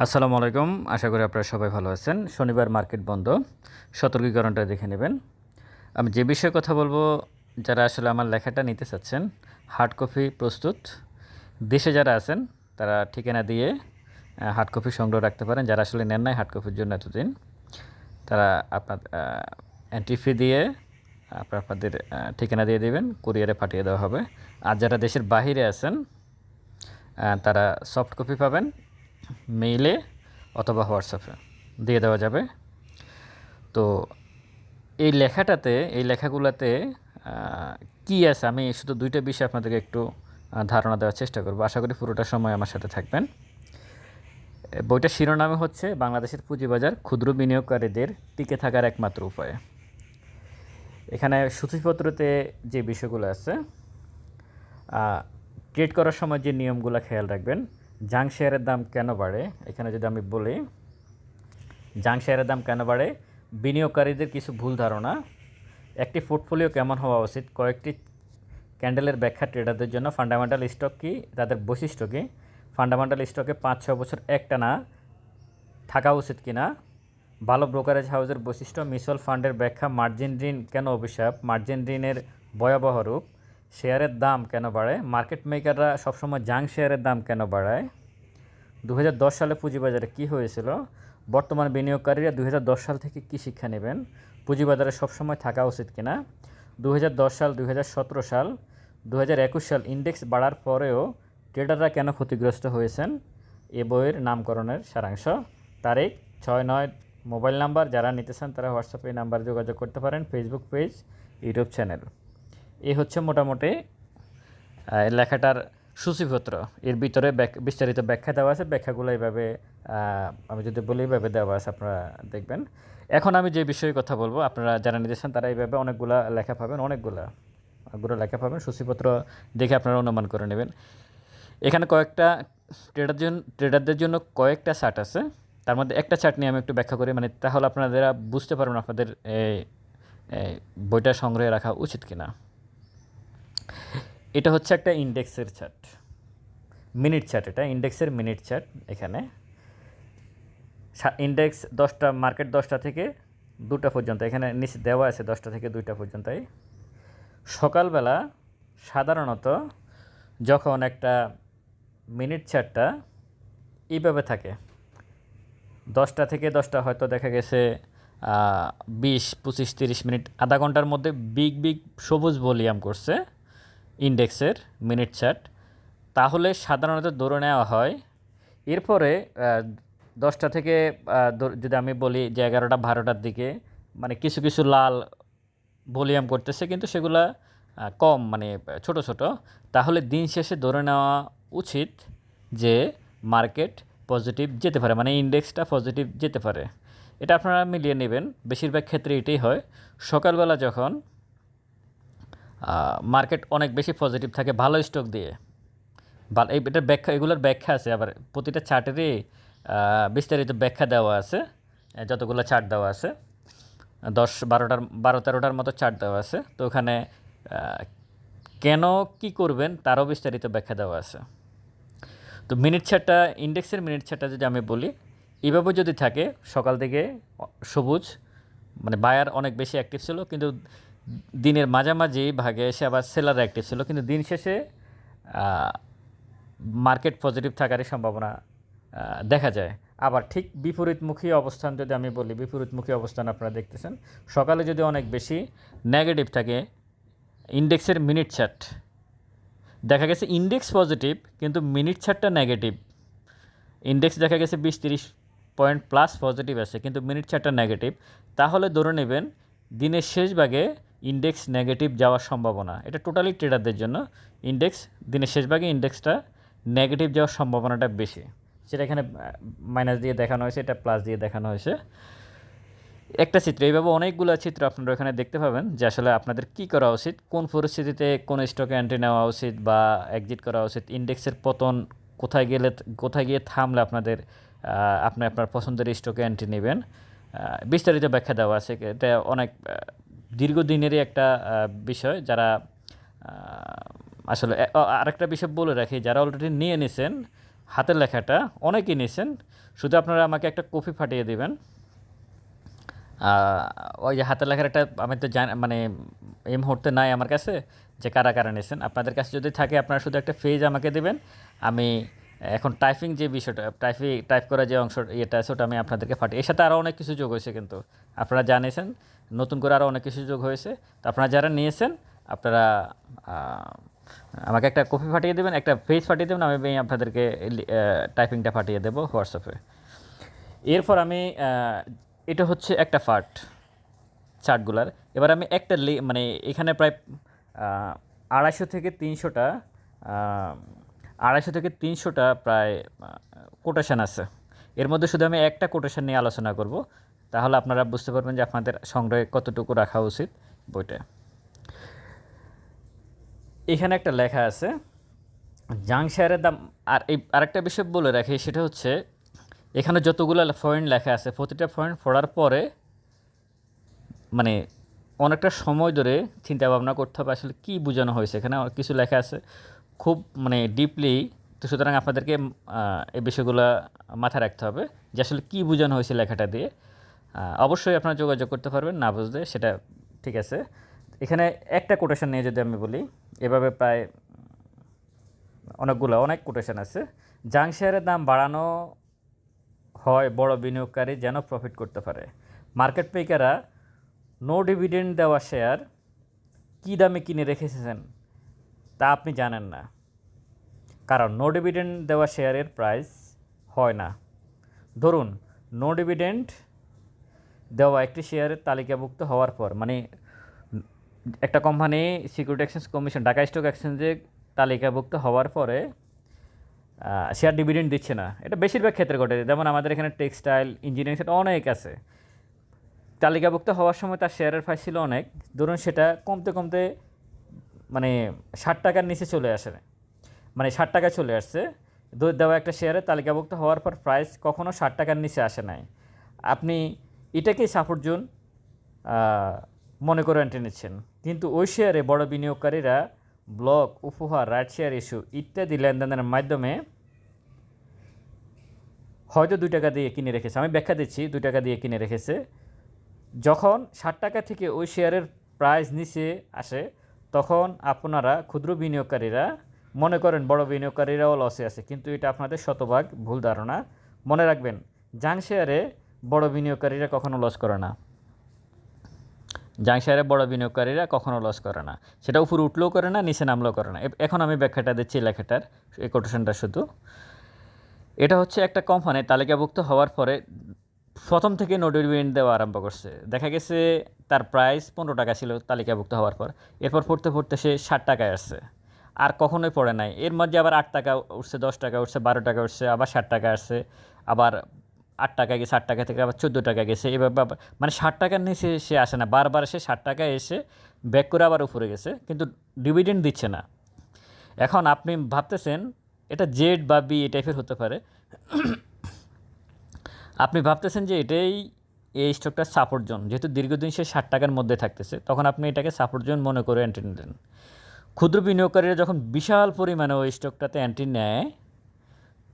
আসসালামু আলাইকুম। আশা করি আপনারা সবাই ভালো আছেন। শনিবার মার্কেট বন্ধ। সতর্কীকরণটা দেখে নেবেন। আমি যে বিষয়ে কথা বলব, যারা আসলে আমার লেখাটা নিতে চাচ্ছেন, হার্ড কপি প্রস্তুত। দেশে যারা আছেন, তারা ঠিকানা দিয়ে হার্ড কপি সংগ্রহ রাখতে পারেন। যারা আসলে নেন নাই হার্ড কপির জন্য এতদিন, তারা আপনার এন্ট্রি ফি দিয়ে, আপনার আপনাদের ঠিকানা দিয়ে দেবেন। কুরিয়ারে পাঠিয়ে দেওয়া হবে। আর যারা দেশের বাহিরে আছেন তারা সফট কপি পাবেন। মেইলে অথবা হোয়াটসঅ্যাপে দিয়ে দেওয়া যাবে। তো এই লেখাটাতে, এই লেখাগুলোতে কি আছে? আমি শুধু দুইটা বিষয় আপনাদেরকে একটু ধারণা দেওয়ার চেষ্টা করব। আশা করি পুরোটা সময় আমার সাথে থাকবেন। বইটার শিরোনামে হচ্ছে, বাংলাদেশের পুঁজিবাজার ক্ষুদ্র বিনিয়োগকারীদের টিকে থাকার একমাত্র উপায়। এখানে সূচিপত্রতে যে বিষয়গুলো আছে ট্রেড করার সময় যে নিয়মগুলো খেয়াল রাখবেন জাং শেয়ারের দাম কেন বাড়ে? এখানে যদি আমি বলি জাং শেয়ারের দাম কেন বাড়ে? বিনিয়োগকারীদের কিছু ভুল ধারণা। একটি পোর্টফোলিও কেমন হওয়া উচিত? কয়েকটি ক্যান্ডেলের ব্যাখ্যা ট্রেডারদের জন্য ফান্ডামেন্টাল স্টক কি? তাদের বৈশিষ্ট্য কী? ফান্ডামেন্টাল স্টকে পাঁচ ছ বছর একটানা থাকা উচিত কিনা ভালো ব্রোকারেজ হাউসের বৈশিষ্ট্য, মিউচুয়াল ফান্ডের ব্যাখ্যা, মার্জিন ঋণ কেন অভিশাপ? মার্জিন ঋণের ভয়াবহ রূপ। শেয়ারের দাম কেন বাড়ায় মার্কেট মেকাররা সবসময় জাং শেয়ারের দাম কেন বাড়ায়? দু হাজার দশ সালে পুঁজিবাজারে কি হয়েছিল? বর্তমান বিনিয়োগকারীরা দু হাজার দশ সাল থেকে কি শিক্ষা নেবেন? পুঁজিবাজারে সবসময় থাকা উচিত কিনা? দু হাজার দশ সাল দু হাজার সতেরো সাল দু হাজার একুশ সাল ইন্ডেক্স বাড়ার পরেও ট্রেডাররা কেন ক্ষতিগ্রস্ত হয়েছেন? এ বইয়ের নামকরণের সারাংশ। তারিখ, ছয় নয়, মোবাইল নাম্বার, যারা নিতে চান তারা হোয়াটসঅ্যাপে নাম্বারে যোগাযোগ করতে পারেন। ফেসবুক পেজ ইউটিউব চ্যানেল এই হচ্ছে মোটামুটি লেখাটার সূচিপত্র। এর ভিতরে বিস্তারিত ব্যাখ্যা দেওয়া আছে, ব্যাখ্যাগুলো এইভাবে আমি যদি বলি এইভাবে দেওয়া আছে, আপনারা দেখবেন। এখন আমি যে বিষয়ে কথা বলব, আপনারা যারা নিতেছেন, তারা এইভাবে অনেকগুলা লেখা পাবেন, অনেকগুলা, অনেকগুলো লেখা পাবেন। সূচিপত্র দেখে আপনারা অনুমান করে নেবেন। এখানে কয়েকটা ট্রেডার জন্য ট্রেডারদের জন্য কয়েকটা চার্ট আছে। তার মধ্যে একটা চার্ট নিয়ে আমি একটু ব্যাখ্যা করি মানে তাহলে আপনারা বুঝতে পারবেন আপনাদের বইটা সংগ্রহে রাখা উচিত কিনা। এটা হচ্ছে একটা ইন্ডেক্সের চার্ট মিনিট চার্ট এটা ইন্ডেক্সের মিনিট চার্ট এখানে। ইন্ডেক্স দশটা মার্কেট দশটা থেকে দুটা পর্যন্ত, এখানে নিচে দেওয়া আছে দশটা থেকে দুইটা পর্যন্তই। সকালবেলা সাধারণত যখন একটা মিনিট চার্টটা এইভাবে থাকে, দশটা থেকে দশটা হয়তো দেখা গেছে বিশ, পঁচিশ, তিরিশ মিনিট, আধা ঘণ্টার মধ্যে বিগ বিগ সবুজ ভলিউম করছে। ইন্ডেক্সের মিনিট চার্ট। তাহলে সাধারণত ধরে নেওয়া হয়, এরপরে দশটা থেকে যদি আমি বলি যে এগারোটা বারোটার দিকে মানে কিছু কিছু লাল ভলিউম করতেছে, কিন্তু সেগুলা কম মানে ছোট ছোট। তাহলে দিন শেষে ধরে নেওয়া উচিত যে মার্কেট পজিটিভ যেতে পারে মানে ইন্ডেক্সটা পজিটিভ যেতে পারে। এটা আপনারা মিলিয়ে নেবেন। বেশিরভাগ ক্ষেত্রে এটাই হয়। সকালবেলা যখন মার্কেট অনেক বেশি পজিটিভ থাকে, ভালো স্টক দিয়ে। ভালো এই এটার ব্যাখ্যা, এগুলোর ব্যাখ্যা আছে, আবার প্রতিটা চার্টেরই বিস্তারিত ব্যাখ্যা দেওয়া আছে যতগুলো চার্ট দেওয়া আছে। দশ বারোটার, বারো তেরোটার মতো চার্ট দেওয়া আছে। তো ওখানে কেন কি করবেন তারও বিস্তারিত ব্যাখ্যা দেওয়া আছে। তো মিনিট চারটা ইন্ডেক্সের মিনিট চারটা যদি আমি বলি, এভাবে যদি থাকে, সকাল থেকে সবুজ মানে বায়ার অনেক বেশি অ্যাক্টিভ ছিল, কিন্তু দিনের মাঝামাঝি ভাগে এসে আবার সেলার অ্যাক্টিভ ছিল, কিন্তু দিন শেষে মার্কেট পজিটিভ থাকারই সম্ভাবনা দেখা যায়। আবার ঠিক বিপরীতমুখী অবস্থান যদি আমি বলি, বিপরীতমুখী অবস্থান আপনারা দেখতেছেন, সকালে যদি অনেক বেশি নেগেটিভ থাকে ইন্ডেক্সের মিনিট চার্ট দেখা গেছে ইন্ডেক্স পজিটিভ কিন্তু মিনিট চার্টটা নেগেটিভ ইন্ডেক্স দেখা গেছে বিশ তিরিশ পয়েন্ট প্লাস পজিটিভ আছে, কিন্তু মিনিট চার্টটা নেগেটিভ তাহলে ধরে নেবেন, দিনের শেষ ভাগে ইন্ডেক্স নেগেটিভ যাওয়ার সম্ভাবনা। এটা টোটালি ট্রেডারদের জন্য। ইন্ডেক্স দিনের শেষ ভাগে ইন্ডেক্সটা নেগেটিভ যাওয়ার সম্ভাবনাটা বেশি। সেটা এখানে মাইনাস দিয়ে দেখানো হয়েছে, এটা প্লাস দিয়ে দেখানো হয়েছে। একটা চিত্র, এইভাবে অনেকগুলো চিত্র আপনারা এখানে দেখতে পাবেন যে আসলে আপনাদের কি করা উচিত, কোন পরিস্থিতিতে কোন স্টকে এন্ট্রি নেওয়া উচিত বা এক্সিট করা উচিত ইন্ডেক্সের পতন কোথায় গেলে, কোথায় গিয়ে থামলে আপনাদের আপনি আপনার পছন্দের স্টকে এন্ট্রি নেবেন। বিস্তারিত ব্যাখ্যা দেওয়া আছে। এটা অনেক দীর্ঘদিনেরই একটা বিষয় যারা আসলে আরেকটা বিষয় বলে রাখি, যারা অলরেডি নিয়ে নিছেন, হাতের লেখাটা, অনেকেই নিয়েছেন শুধু আপনারা আমাকে একটা কপি ফাটিয়ে দেবেন। ওই যে হাতের লেখার একটা আমি তো জান মানে এই মুহূর্তে নাই আমার কাছে, যে কারা কারা নিয়েছেন আপনাদের কাছে যদি থাকে, আপনারা শুধু একটা পেজ আমাকে দেবেন, আমি এখন টাইপিং যে বিষয়টা টাইপিং টাইপ করা যে অংশ ইয়েটা আছে, ওটা আমি আপনাদেরকে ফাটি এর সাথে আরও অনেক কিছু যোগ হয়েছে কিন্তু। আপনারা জানিয়েছেন, নতুন করে আরও অনেক কিছু যোগ হয়েছে। তো আপনারা যারা নিয়েছেন, আপনারা আমাকে একটা কপি ফাটিয়ে দেবেন, একটা পেজ ফাটিয়ে দেবেন, আমি আপনাদেরকে টাইপিংটা ফাটিয়ে দেবো হোয়াটসঅ্যাপে এরপর আমি এটা হচ্ছে একটা পার্ট চার্টগুলার এবার আমি একটা মানে এখানে প্রায় আড়াইশো থেকে তিনশোটা আড়াইশো থেকে তিনশোটা প্রায় কোটেশান আছে। এর মধ্যে শুধু আমি একটা কোটেশান নিয়ে আলোচনা করব। তাহলে আপনারা বুঝতে পারবেন যে আপনাদের সংগ্রহে কতটুকু রাখা উচিত বইটা। এখানে একটা লেখা আছে জাং শেয়ারের দাম আর এই আরেকটা বিষয় বলে রাখি, সেটা হচ্ছে, এখানে যতগুলো পয়েন্ট লেখা আছে, প্রতিটা পয়েন্ট পড়ার পরে মানে অনেকটা সময় ধরে চিন্তা ভাবনা করতে হবে আসলে কী বোঝানো হয়েছে। এখানে কিছু লেখা আছে খুব মানে ডিপলি তো সুতরাং আপনাদেরকে এই বিষয়গুলো মাথায় রাখতে হবে যে আসলে কী বোঝানো হয়েছে লেখাটা দিয়ে। অবশ্যই আপনারা যোগাযোগ করতে পারবেন, না বুঝলে সেটা ঠিক আছে। এখানে একটা কোটেশন নিয়ে যদি আমি বলি, এভাবে প্রায় অনেকগুলো, অনেক কোটেশন আছে। জাং শেয়ারের দাম বাড়ানো হয় বড় বিনিয়োগকারী যেন প্রফিট করতে পারে। মার্কেট মেকাররা নো ডিভিডেন্ড দেওয়া শেয়ার কী দামে কিনে রেখেছেন? তা আপনি জানেন না। কারণ নো ডিভিডেন্ড দেওয়া শেয়ারের প্রাইস হয় না। ধরুন নো ডিভিডেন্ড দেওয়া একটি শেয়ারের তালিকাভুক্ত হওয়ার পর মানে একটা company security exchange commission Dhaka stock এক্সচেঞ্জে তালিকাভুক্ত হওয়ার পরে শেয়ার ডিভিডেন্ড দিচ্ছে না। এটা বেশিরভাগ ক্ষেত্রে ঘটে। যেমন আমাদের এখানে টেক্সটাইল ইঞ্জিনিয়ারিং সেটা অনেক আছে। তালিকাভুক্ত হওয়ার সময় তার শেয়ারের প্রাইস ছিল অনেক। ধরুন সেটা কমতে কমতে মানে ষাট টাকার নিচে চলে আসে মানে ষাট টাকা চলে আসছে। দু- দেওয়া একটা শেয়ারের তালিকাভুক্ত হওয়ার পর প্রাইস কখনও ষাট টাকার নিচে আসে নাই। আপনি এটাকেই সাপোর্ট জোন মনে করে এন্ট্রি নিচ্ছেন। কিন্তু ওই শেয়ারে বড় বিনিয়োগকারীরা ব্লক উপহার রাইট শেয়ার ইস্যু ইত্যাদি লেনদেনের মাধ্যমে হয়তো দুই টাকা দিয়ে কিনে রেখেছে। আমি ব্যাখ্যা দিচ্ছি, দুই টাকা দিয়ে কিনে রেখেছে। যখন ষাট টাকা থেকে ওই শেয়ারের প্রাইস নিচে আসে তখন আপনারা ক্ষুদ্র বিনিয়োগকারীরা, মনে করেন বড় বিনিয়োগকারীরাও লসে আছে, কিন্তু এটা আপনাদের শতভাগ ভুল ধারণা। মনে রাখবেন জাং শেয়ারে বড় বিনিয়োগকারীরা কখনো লস করে না। জাং শেয়ারে বড় বিনিয়োগকারীরা কখনো লস করে না। সেটা উপরে উঠলেও করে না, নিচে নামলেও করে না। এখন আমি ব্যাখ্যাটা দিচ্ছি লেখাটার, এই কোটেশনটা শুধু। এটা হচ্ছে একটা কোম্পানি তালিকাভুক্ত হওয়ার পরে প্রথম থেকে নোটিফিকেশন দেওয়া আরম্ভ করছে। দেখা গেছে তার প্রাইস পনেরো টাকা ছিল তালিকাভুক্ত হওয়ার পর। এরপর পড়তে পড়তে সে ষাট টাকায় আসছে। আর কখনোই পড়ে নাই। এর মধ্যে আবার আট টাকা উঠছে, দশ টাকা উঠছে, বারো টাকা উঠছে, আবার ষাট টাকা আসছে, আবার আট টাকা গেছে ষাট টাকা থেকে আবার চোদ্দ টাকা গেছে। এভাবে আবার মানে ষাট টাকার নিচে সে আসে না। বারবার সে ষাট টাকা এসে ব্যাক করে আবার উপরে গেছে, কিন্তু ডিভিডেন্ড দিচ্ছে না। এখন আপনি ভাবতেছেন, এটা জেড বা বি এই টাইপের হতে পারে। আপনি ভাবতেছেন যে এটাই এই স্টকটার সাপোর্ট জোন যেহেতু দীর্ঘদিন সে ষাট টাকার মধ্যে থাকতেছে, তখন আপনি এটাকে সাপোর্ট জোন মনে করে এন্ট্রি নিলেন। ক্ষুদ্র বিনিয়োগকারীরা যখন বিশাল পরিমাণে ওই স্টকটাতে এন্ট্রি নেয়,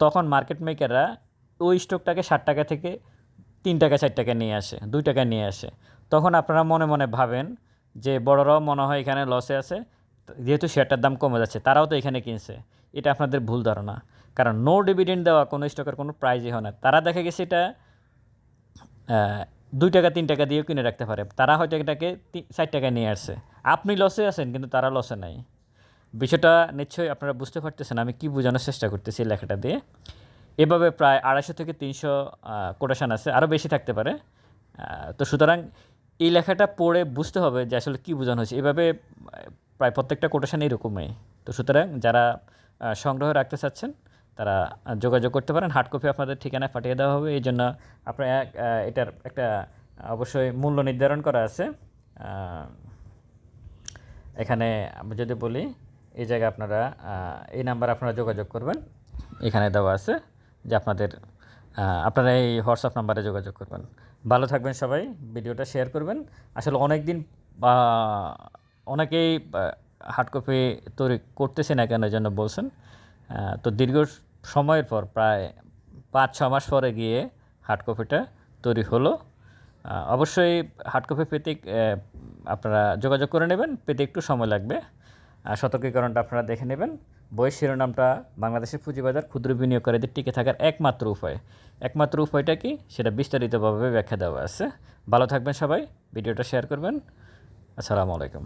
তখন মার্কেট মেকাররা ওই স্টকটাকে ষাট টাকা থেকে তিন টাকা, চার টাকা নিয়ে আসে, দুই টাকা নিয়ে আসে। তখন আপনারা মনে মনে ভাবেন যে বড়রাও মনে হয় এখানে লসে আছে, যেহেতু শেয়ারটার দাম কমে যাচ্ছে, তারাও তো এখানে কিনছে। এটা আপনাদের ভুল ধারণা। কারণ নো ডিভিডেন্ড দেওয়া, কোনো স্টকের কোনো প্রাইজই হয় না। তারা দেখা গেছে এটা দুই টাকা, তিন টাকা দিয়েও কিনে রাখতে পারে। তারা হয়তো এটাকে ষাট টাকায় নিয়ে আসছে। আপনি লসে আছেন, কিন্তু তারা লসে নাই। বিষয়টা নিশ্চয়ই আপনারা বুঝতে পারতেছেন, আমি কি বোঝানোর চেষ্টা করতেছি এই লেখাটা দিয়ে। এভাবে প্রায় আড়াইশো থেকে তিনশো কোটেশান আছে আরও বেশি থাকতে পারে। তো সুতরাং এই লেখাটা পড়ে বুঝতে হবে যে আসলে কী বোঝানো হয়েছে। এভাবে প্রায় প্রত্যেকটা কোটেশন এরকমই। তো সুতরাং যারা সংগ্রহ রাখতে চাচ্ছেন তারা যোগাযোগ করতে পারেন। হার্ড কপি আপনাদের ঠিকানায় পাঠিয়ে দেওয়া হবে। এই জন্য আপনার এক এটার একটা অবশ্যই মূল্য নির্ধারণ করা আছে। এখানে যদি বলি, এই জায়গায় আপনারা এই নাম্বার আপনারা যোগাযোগ করবেন। এখানে দেওয়া আছে যে আপনাদের আপনারা এই হোয়াটসঅ্যাপ নাম্বারে যোগাযোগ করবেন। ভালো থাকবেন সবাই। ভিডিওটা শেয়ার করবেন। আসলে অনেক দিন অনেকেই হার্ড কপি তৈরি করতেছে না কেন জন্য বলছেন। তো দীর্ঘ সময়ের পর প্রায় পাঁচ ছ মাস পরে গিয়ে হার্ড কপিটা তৈরি হলো। অবশ্যই হার্ড কপি পেতে আপনারা যোগাযোগ করে নেবেন, পেতে একটু সময় লাগবে। আর সতর্কীকরণটা আপনারা দেখে নেবেন। বইয়ের শিরোনামটা বাংলাদেশের পুঁজিবাজার ক্ষুদ্র বিনিয়োগকারীদের টিকে থাকার একমাত্র উপায়। একমাত্র উপায়টা কি? সেটা বিস্তারিতভাবে ব্যাখ্যা দেওয়া আছে। ভালো থাকবেন সবাই। ভিডিওটা শেয়ার করবেন। আসসালামু আলাইকুম।